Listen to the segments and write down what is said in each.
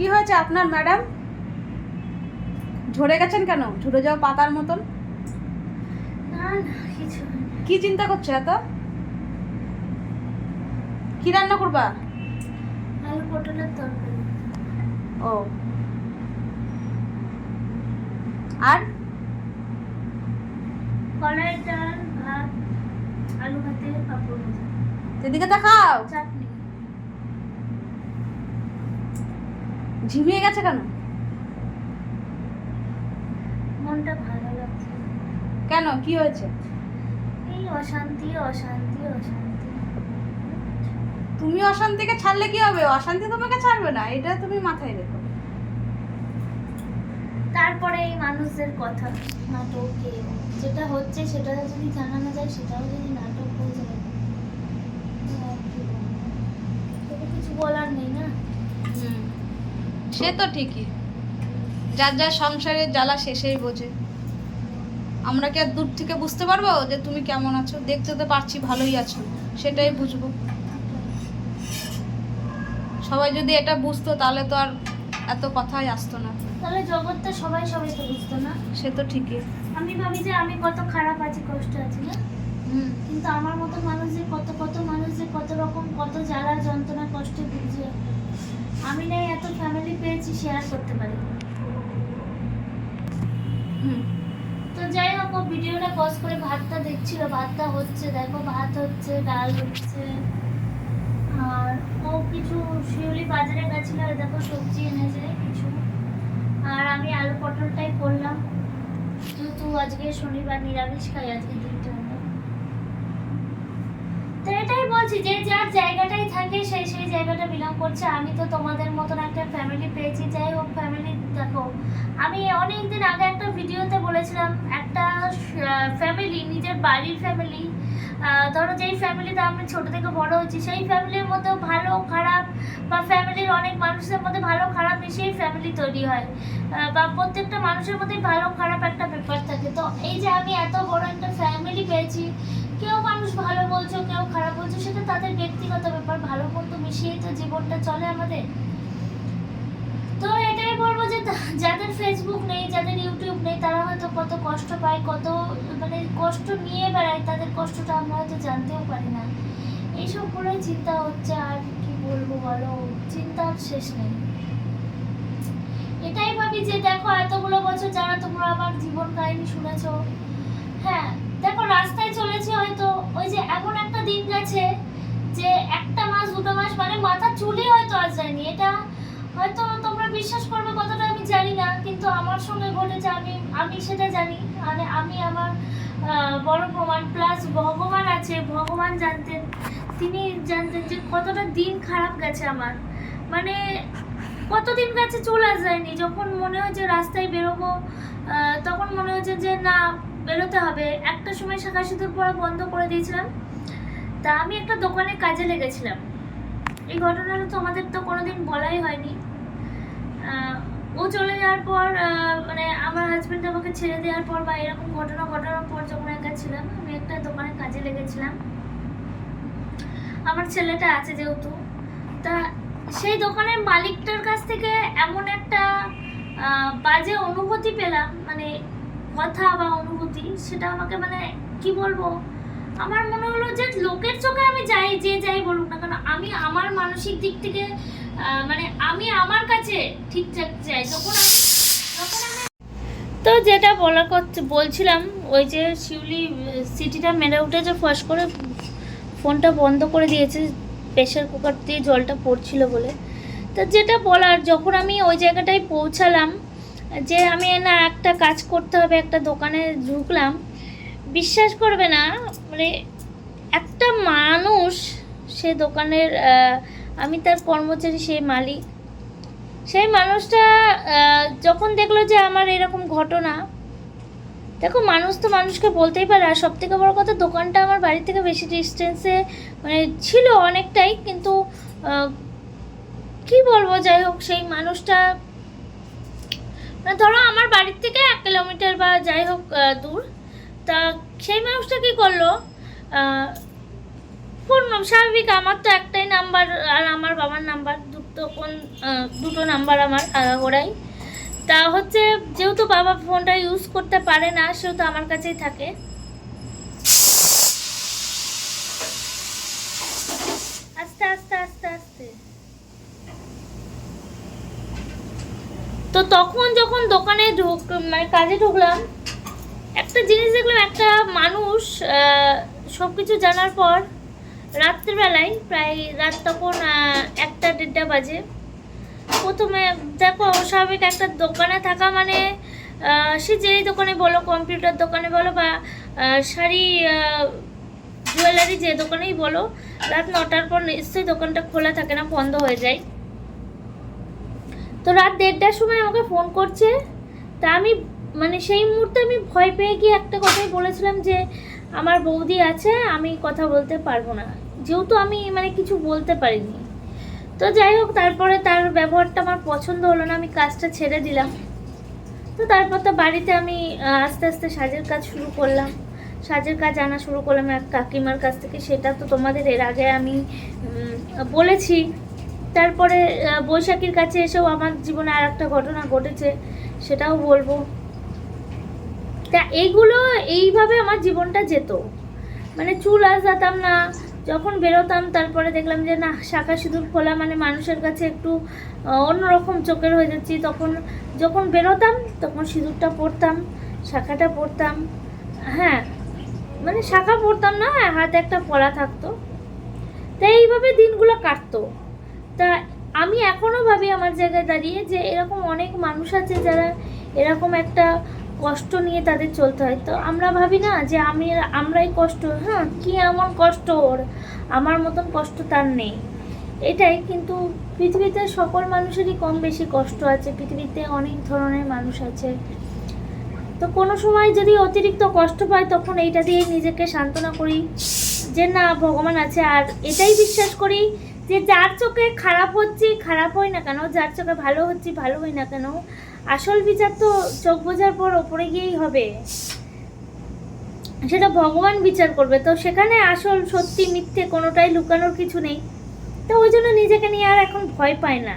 কি হয়েছে আপনার ম্যাডাম? ঝরে গেছেন কেন? ঝরে যাওয়া পাতার মতন। কি চিন্তা করছ এত? কি রান্না করবা? আলু পটলের তরকারি। ও। আর? কলাই ডাল ভাত আলু ভাতে পাঁপড় এদিকে দেখাও। ঝিমিয়ে গেছে কেন? মনটা ভালো লাগছে। কেন? কি হয়েছে? এই অশান্তি অশান্তি অশান্তি। তুমি অশান্তিকে ছাড়লে কি হবে? অশান্তি তোমাকে ছাড়বে না এটা তুমি মাথায় রেখো। তারপরে এই মানুষদের কথা নাটকে যেটা হচ্ছে সেটা যদি জানানো যায় সেটাও যদি নাটক হয়ে যায়। কিছু বলার নেই না? সে তো ঠিকই। যার যার সংসারের জ্বালা শেষেই বোঝে। আমরা কি আর দূর থেকে বুঝতে পারব যে তুমি কেমন আছো? দেখতে তো পারছি ভালোই আছো সেটাই বুঝব। সবাই যদি এটা বুঝতো তাহলে তো আর এত কথাই আসতো না। তাহলে জগৎটা সবাই সবাই তো বুঝতো না। সে তো ঠিকই। আমি ভাবি যে আমি কত খারাপ আছি কষ্ট আছি না? হুম। কিন্তু আমার মতো মানুষ যে কত কত মানুষ যে কত রকম কত জ্বালা যন্ত্রণা কষ্ট বুঝে আমি নাই এত ফ্যামিলি পেয়েছি শেয়ার করতে পারি। তো যাই হোক ভিডিওটা পজ করে ভাতটা দেখছিল, ভাতটা হচ্ছে, দেখো ভাত হচ্ছে, ডাল হচ্ছে, আর ও কিছু শিউলি বাজারে গেছিল দেখো সবজি এনেছে কিছু। আর আমি আলু পটলটাই করলাম। যেহেতু আজকে শনিবার, নিরামিষ খাই আজকে দিনটা আমরা তো এটাই বলছি যে যার জায়গাটাই থাকে সেই সেই জায়গাটা বিলং করছে। আমি তো তোমাদের মতন একটা ফ্যামিলি পেয়েছি। যাই হোক ফ্যামিলি দেখো, আমি অনেক দিন আগে একটা ভিডিওতে বলেছিলাম, একটা ফ্যামিলি নিজের বাড়ির ফ্যামিলি ধরো যেই ফ্যামিলিতে আমি ছোট থেকে বড় হয়েছি, সেই ফ্যামিলির মধ্যেও ভালো, খারাপ বা ফ্যামিলির অনেক মানুষের মধ্যে ভালো, খারাপ মিশিয়েই ফ্যামিলি তৈরি হয়। বা প্রত্যেকটা মানুষের মধ্যে ভালো, খারাপ একটা ব্যাপার থাকে। তো এই যে আমি এত বড় একটা ফ্যামিলি পেয়েছি, কেউ মানুষ ভালো বলছো, কেউ খারাপ বলছো, সেটা তাদের ব্যক্তিগত ব্যাপার। ভালো মন্দ মিশিয়েই তো জীবনটা চলে আমাদের। এটাই বলব যে যাদের ফেসবুক নেই, যাদের ইউটিউব নেই, তারা হয়তো কত কষ্ট পায়, কত মানে কষ্ট নিয়ে বেড়ায়, তাদের কষ্টটা আমরা হয়তো জানতেও পারি না। এইসব করে চিন্তা হচ্ছে, আর কি বলব বলো, চিন্তার শেষ নেই। এটাই ভাবি যে দেখো, এতগুলো বছর যারা তোমরা আমার জীবন কাহিনী শুনেছো হ্যাঁ দেখো রাস্তায় চলেছে হয়তো, ওই যে এমন একটা দিন গেছে যে একটা মাস, দুটো মাস মানে মাথা চুলই হয়তো আজ যায়নি। এটা হয়তো বিশ্বাস করবে কতটা আমি জানি না, কিন্তু আমার সঙ্গে ঘটেছে, আমি আমি সেটা জানি। মানে আমি আমার বড় প্রমাণ প্লাস ভগবান আছে, ভগবান জানতেন, তিনি জানতেন যে কতটা দিন খারাপ গেছে আমার। মানে কতদিন গেছে চলে যায়নি যখন মনে হয় যে রাস্তায় বেরোবো তখন মনে হয়েছে যে না, বেরোতে হবে। একটা সময় শাখা সিঁদুর পড়া বন্ধ করে দিয়েছিলাম। তা আমি একটা দোকানে কাজে লেগেছিলাম। এই ঘটনাটা তো আমাদের তো কোনোদিন বলাই হয়নি। ও চলে যাওয়ার পর মানে আমার হাজবেন্ড আমাকে ছেড়ে দেওয়ার পর বা এরকম ঘটনা ঘটানোর পর যখন একা ছিলাম, আমি একটা দোকানে কাজে লেগেছিলাম। আমার ছেলেটা আছে যেহেতু। তা সেই দোকানের মালিকটার কাছ থেকে এমন একটা বাজে অনুভূতি পেলাম মানে কথা বা অনুভূতি, সেটা আমাকে মানে কি বলব? আমার মনে হলো যে লোকের চোখে আমি যাই, যে যাই বলুক না কেন, আমি আমার মানসিক দিক থেকে মানে আমি আমার কাছে ঠিকঠাক যাই যখন আমি যখন আমি তো যেটা করতে বলছিলাম, ওই যে শিউলি, সিটিটা মেরে উঠেছে, ফস করে ফোনটা বন্ধ করে দিয়েছে, প্রেশার কুকার দিয়ে জলটা পড়ছিল বলে। তো যেটা বলার, যখন আমি ওই জায়গাটায় পৌঁছালাম, যে আমি না একটা কাজ করতে হবে, একটা দোকানে ঢুকলাম, বিশ্বাস করবে না মানে একটা মানুষ সে দোকানের আমি তার কর্মচারী সেই মালিক। সেই মানুষটা যখন দেখল যে আমার এরকম ঘটনা, দেখো মানুষ তো মানুষকে বলতেই পারে, আর সব থেকে বড় কথা দোকানটা আমার বাড়ি থেকে বেশি ডিস্টেন্সে মানে ছিল অনেকটাই, কিন্তু কি বলব, যাই হোক, সেই মানুষটা মানে ধরো আমার বাড়ির থেকে এক কিলোমিটার বা যাই হোক দূর, তা সেই মানুষটা কি করল? ফোন স্বাভাবিক, আমার তো একটাই নাম্বার আর আমার বাবার নাম্বার। দুটো কোন দুটো নাম্বার আমার ওরাই তা হচ্ছে, যেহেতু বাবা ফোনটা ইউজ করতে পারে না, সেহেতু আমার কাছেই থাকে। আস্তে আস্তে আস্তে আস্তে। তো তখন যখন দোকানে ঢুক মানে কাজে ঢুকলাম, একটা জিনিস দেখলাম, একটা মানুষ সব কিছু জানার পর রাত্রিবেলায় প্রায় রাত তখন একটা দেড়টা বাজে। প্রথমে দেখো স্বাভাবিক একটা দোকানে থাকা মানে সে যেই দোকানে বলো, কম্পিউটার দোকানে বলো বা শাড়ি জুয়েলারি যে দোকানেই বলো, রাত নটার পর নিশ্চয়ই দোকানটা খোলা থাকে না, বন্ধ হয়ে যায়। তো রাত দেড়টার সময় আমাকে ফোন করছে। তা আমি মানে সেই মুহূর্তে আমি ভয় পেয়ে গিয়ে একটা কথাই বলেছিলাম যে আমার বৌদি আছে, আমি কথা বলতে পারব না। যেহেতু আমি মানে কিছু বলতে পারিনি। তো যাই হোক, তারপরে তার ব্যবহারটা আমার পছন্দ হলো না, আমি কাজটা ছেড়ে দিলাম। তো তারপর তো বাড়িতে আমি আস্তে আস্তে সাজের কাজ শুরু করলাম। সাজের কাজ আনা শুরু করলাম, এক কাকিমার কাছ থেকে, সেটা তো তোমাদের এর আগে আমি বলেছি। তারপরে বৈশাখীর কাছে এসেও আমার জীবনে আর একটা ঘটনা ঘটেছে, সেটাও বলব। তা এইগুলো এইভাবে আমার জীবনটা যেত। মানে চুল আসাতাম না, যখন বেরোতাম তারপরে দেখলাম যে না, শাখা সিঁদুর খোলা মানে মানুষের কাছে একটু অন্যরকম চোখের হয়ে যাচ্ছি। তখন যখন বেরোতাম, তখন সিঁদুরটা পরতাম, শাখাটা পরতাম। হ্যাঁ মানে শাখা পরতাম না, হাতে একটা পলা থাকতো। তা এইভাবে দিনগুলো কাটতো। তা আমি এখনও ভাবি আমার জায়গায় দাঁড়িয়ে যে এরকম অনেক মানুষ আছে যারা এরকম একটা কষ্ট নিয়ে তাদের চলতে হয়। তো আমরা ভাবি না যে আমি, আমরাই কষ্ট। হ্যাঁ কি এমন কষ্ট ওর? আমার মতন কষ্ট তার নেই। এটাই কিন্তু পৃথিবীতে সকল মানুষেরই কম বেশি কষ্ট আছে। পৃথিবীতে অনেক ধরনের মানুষ আছে। তো কোনো সময় যদি অতিরিক্ত কষ্ট পাই তখন এইটা দিয়ে নিজেকে সান্ত্বনা করি যে না, ভগবান আছে। আর এটাই বিশ্বাস করি যে যার চোখে খারাপ হচ্ছি, খারাপ হয় না কেন? যার চোখে ভালো হচ্ছি, ভালো হয় না কেন? আসল বিচার তো চোখ বোঝার পর ওপরে গিয়েই হবে। সেটা ভগবান বিচার করবে। তো সেখানে আসল সত্যি মিথ্যে কোনোটাই লুকানোর কিছু নেই। তো ওই জন্য নিজেকে নিয়ে আর এখন ভয় পায় না।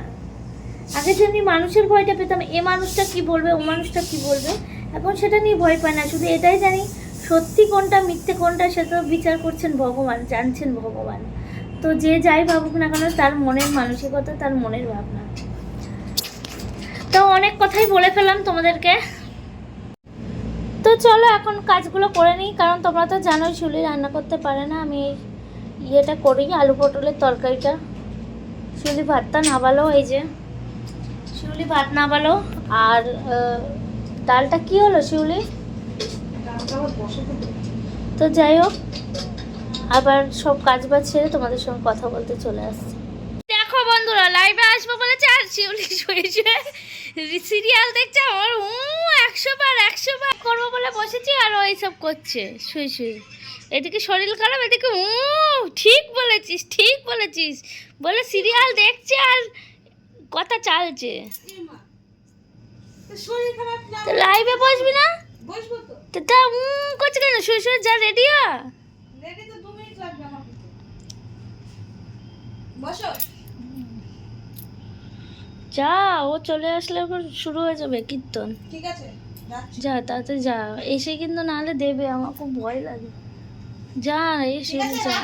আগে যেমনি মানুষের ভয়টা পেতাম, এ মানুষটা কি বলবে, ও মানুষটা কি বলবে, এখন সেটা নিয়ে ভয় পায় না। শুধু এটাই জানি, সত্যি কোনটা মিথ্যে কোনটা সেটা বিচার করছেন ভগবান, জানছেন ভগবান। তো যে যাই ভাবুক না কেন, তার মনের মানসিকতা, তার মনের ভাবনা। তো অনেক কথাই বলে ফেললাম তোমাদেরকে। তো চলো এখন কাজগুলো করে নিই, কারণ তোমরা তো জানোই শুলি রান্না করতে পারে না। আমি ইয়েটা করি, আলু পটলের তরকারিটা। শিউলি ভাতটা নাবালো, এই যে। শিউলি ভাত নাবালো, আর ডালটা কি হলো শিউলি তো যাই হোক আবার সব কাজ বাজ ছেড়ে তোমাদের সঙ্গে কথা বলতে চলে আসছি। দেখো বন্ধুরা লাইভে আসব বলেছে আর শিউলি শুয়ে শুয়ে সিরিয়াল দেখছে আমার উ একশো বার একশো বার করব বলে বসেছি আর ও এইসব করছে শুয়ে শুয়ে। এদিকে শরীর খারাপ এদিকে উ ঠিক বলেছিস ঠিক বলেছিস। বলে সিরিয়াল দেখছে আর কথা চালছে। লাইভে বসবি না? বসবো তো। তো করছে কেন? শুয়ে শুয়ে যা রেডি রেডি লাগবে আমার বসো। যা ও চলে আসলে আবার শুরু হয়ে যাবে কীর্তন। ঠিক আছে যা তাতে যা এসে কিন্তু নাহলে দেবে আমার খুব ভয় লাগে। যা এসে যা।